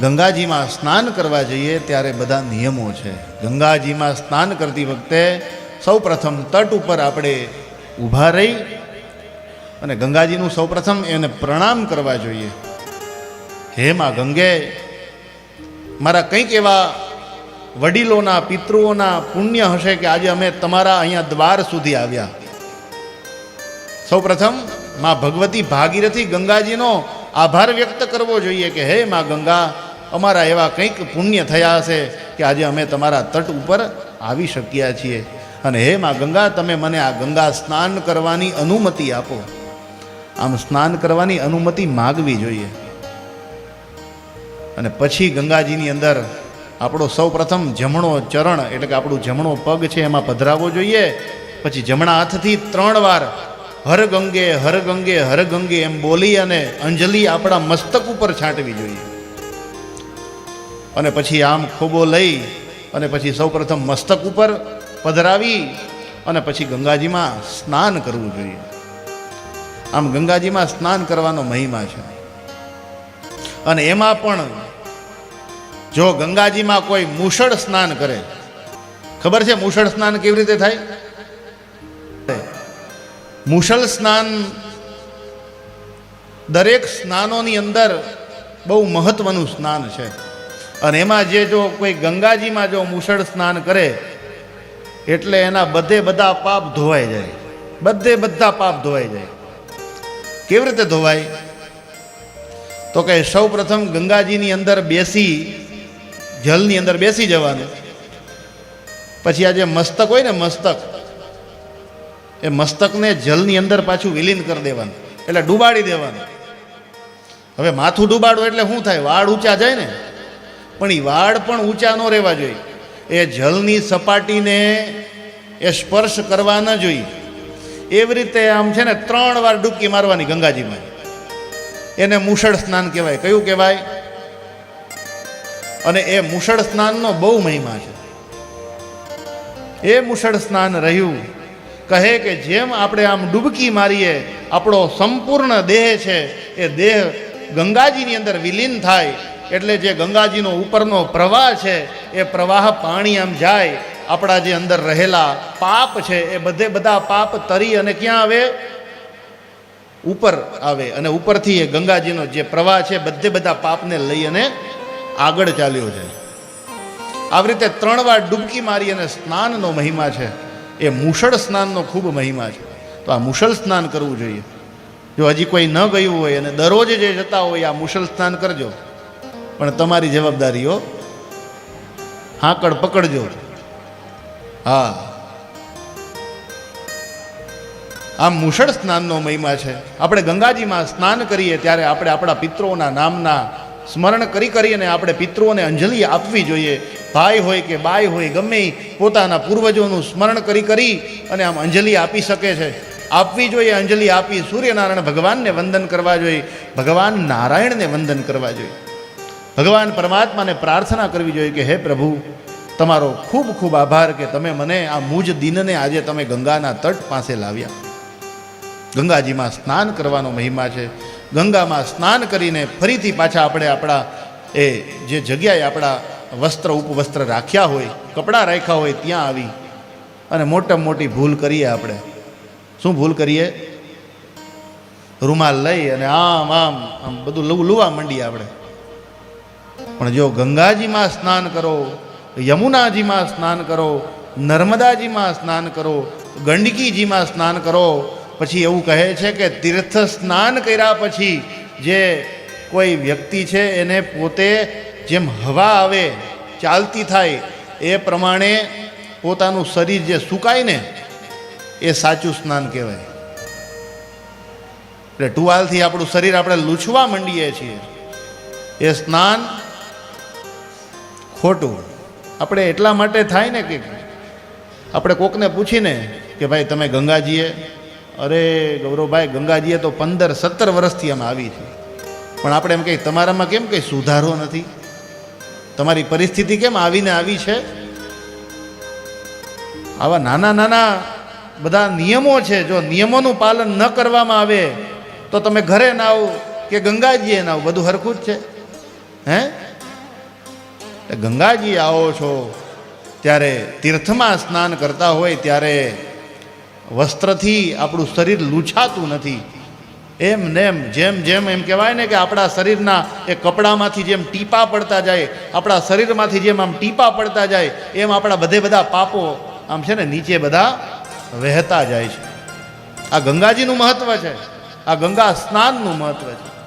ગંગાજીમાં સ્નાન કરવા જઈએ ત્યારે બધા નિયમો છે. ગંગાજીમાં સ્નાન કરતી વખતે સૌ પ્રથમ તટ ઉપર આપણે ઊભા રહી અને ગંગાજીનું સૌ પ્રથમ એને પ્રણામ કરવા જોઈએ. હે માં ગંગે, મારા કંઈક એવા વડીલોના, પિતૃઓના પુણ્ય હશે કે આજે અમે તમારા અહીંયા દ્વાર સુધી આવ્યા. સૌ પ્રથમમાં ભગવતી ભાગીરથી ગંગાજીનો આભાર વ્યક્ત કરવો જોઈએ કે, હે માં ગંગા અમારા એવા કંઈક પુણ્ય થયા હશે કે આજે અમે તમારા તટ ઉપર આવી શક્યા છીએ. અને હે માં ગંગા, તમે મને આ ગંગા સ્નાન કરવાની અનુમતિ આપો. આમ સ્નાન કરવાની અનુમતિ માગવી જોઈએ. અને પછી ગંગાજીની અંદર આપણો સૌ પ્રથમ જમણો ચરણ, એટલે કે આપણું જમણો પગ છે એમાં પધરાવવો જોઈએ. પછી જમણા હાથથી ત્રણ વાર હર ગંગે હર ગંગે હર ગંગે એમ બોલી અને અંજલિ આપણા મસ્તક ઉપર છાંટવી જોઈએ. અને પછી આમ ખોબો લઈ અને પછી સૌપ્રથમ મસ્તક ઉપર પધરાવી અને પછી ગંગાજીમાં સ્નાન કરવું જોઈએ. આમ ગંગાજીમાં સ્નાન કરવાનો મહિમા છે. અને એમાં પણ જો ગંગાજીમાં કોઈ મૂષળ સ્નાન કરે, ખબર છે મૂષળ સ્નાન કેવી રીતે થાય? મૂષળ સ્નાન દરેક સ્નાનોની અંદર બહુ મહત્વનું સ્નાન છે. અને એમાં જે જો કોઈ ગંગાજીમાં જો મુસળ સ્નાન કરે, એટલે એના બધે બધા પાપ ધોવાઈ જાય. બધે બધા પાપ ધોવાઈ જાય. કેવી રીતે ધોવાય? તો કે સૌ પ્રથમ ગંગાજીની અંદર બેસી જલની અંદર બેસી જવાનું. પછી આ જે મસ્તક હોય ને મસ્તક, એ મસ્તકને જલની અંદર પાછું વિલીન કરી દેવાનું, એટલે ડૂબાડી દેવાનું. હવે માથું ડૂબાડો એટલે શું થાય? વાળ ઊંચા જાય ને? પણ એ વાળ પણ ઊંચા ન રહેવા જોઈએ. એ જલની સપાટીને એ સ્પર્શ કરવા ન જોઈએ. એવી રીતે આમ છે ને, ત્રણ વાર ડૂબકી મારવાની ગંગાજીમાં. એને મુસળ સ્નાન કહેવાય. કયું કહેવાય? અને એ મુસળ સ્નાનનો બહુ મહિમા છે. એ મુસળ સ્નાન રહ્યું. કહે કે જેમ આપણે આમ ડૂબકી મારીએ, આપણો સંપૂર્ણ દેહ છે, એ દેહ ગંગાજીની અંદર વિલીન થાય એટલે જે ગંગાજીનો ઉપરનો પ્રવાહ છે, એ પ્રવાહ પાણી આમ જાય, આપણા જે અંદર રહેલા પાપ છે, એ બધે બધા પાપ તરી અને ક્યાં આવે? ઉપર આવે અને ઉપરથી એ ગંગાજીનો જે પ્રવાહ છે, બધે બધા પાપને લઈ અને આગળ ચાલ્યો છે આવી રીતે ત્રણ વાર ડૂબકી મારી અને સ્નાનનો મહિમા છે. એ મુશળ સ્નાનનો ખૂબ મહિમા છે. તો આ મુશળ સ્નાન કરવું જોઈએ. જો હજી કોઈ ન ગયું હોય અને દરરોજ જે જતા હોય, આ મુશળ સ્નાન કરજો. પણ તમારી જવાબદારીઓ હાંકડ પકડજો. હા. આમ મુષળ સ્નાનનો મહિમા છે. આપણે ગંગાજીમાં સ્નાન કરીએ ત્યારે આપણે આપણા પિત્રોના નામના સ્મરણ કરી કરીને આપણે પિતૃઓને અંજલિ આપવી જોઈએ. ભાઈ હોય કે બાઈ હોય, ગમે પોતાના પૂર્વજોનું સ્મરણ કરી કરી અને આમ અંજલિ આપી શકે છે. આપવી જોઈએ, અંજલિ આપી સૂર્યનારાયણ ભગવાનને વંદન કરવા જોઈએ. ભગવાન નારાયણને વંદન કરવા જોઈએ. ભગવાન પરમાત્માને પ્રાર્થના કરવી જોઈએ કે હે પ્રભુ, તમારો ખૂબ ખૂબ આભાર કે તમે મને આ મૂજ દિનને આજે તમે ગંગાના તટ પાસે લાવ્યા. ગંગાજીમાં સ્નાન કરવાનો મહિમા છે. ગંગામાં સ્નાન કરીને ફરીથી પાછા આપણે આપણા એ જે જગ્યાએ આપણા વસ્ત્ર ઉપવસ્ત્ર રાખ્યા હોય, કપડાં રાખ્યા હોય, ત્યાં આવી અને મોટામાં મોટી ભૂલ કરીએ આપણે. શું ભૂલ કરીએ? રૂમાલ લઈ અને આમ આમ આમ બધું લુવા માંડીએ આપણે. પણ જો ગંગાજીમાં સ્નાન કરો, યમુનાજીમાં સ્નાન કરો, નર્મદાજીમાં સ્નાન કરો, ગંડકીજીમાં સ્નાન કરો, પછી એવું કહે છે કે તીર્થ સ્નાન કર્યા પછી જે કોઈ વ્યક્તિ છે એને પોતે જેમ હવા આવે, ચાલતી થાય, એ પ્રમાણે પોતાનું શરીર જે સુકાય ને, એ સાચું સ્નાન કહેવાય. એટલે ટુવાલથી આપણું શરીર આપણે લૂછવા માંડીએ છીએ. એ સ્નાન ખોટું. આપણે એટલા માટે થાય ને કે આપણે કોકને પૂછીને કે ભાઈ, તમે ગંગાજીએ? અરે ગૌરવભાઈ, ગંગાજીએ તો પંદર, સત્તર વર્ષથી અમે આવી છે પણ આપણે એમ કહીએ, તમારામાં કેમ કંઈ સુધારો નથી? તમારી પરિસ્થિતિ કેમ આવીને આવી છે? આવા નાના નાના બધા નિયમો છે. જો નિયમોનું પાલન ન કરવામાં આવે, તો તમે ઘરે ના આવો કે ગંગાજીએ ના આવો. બધું હરખું જ છે. હે? ગંગાજી આવો છો, ત્યારે તીર્થમાં સ્નાન કરતા હોય ત્યારે વસ્ત્રથી આપણું શરીર લૂછાતું નથી. એમ નેમ જેમ જેમ એમ કહેવાય ને કે આપણા શરીરના એ કપડામાંથી જેમ ટીપા પડતા જાય, આપણા શરીરમાંથી જેમ આમ ટીપા પડતા જાય, એમ આપણા બધે બધા પાપો આમ છે ને નીચે બધા વહેતા જાય છે. આ ગંગાજીનું મહત્વ છે. આ ગંગા સ્નાનનું મહત્વ છે.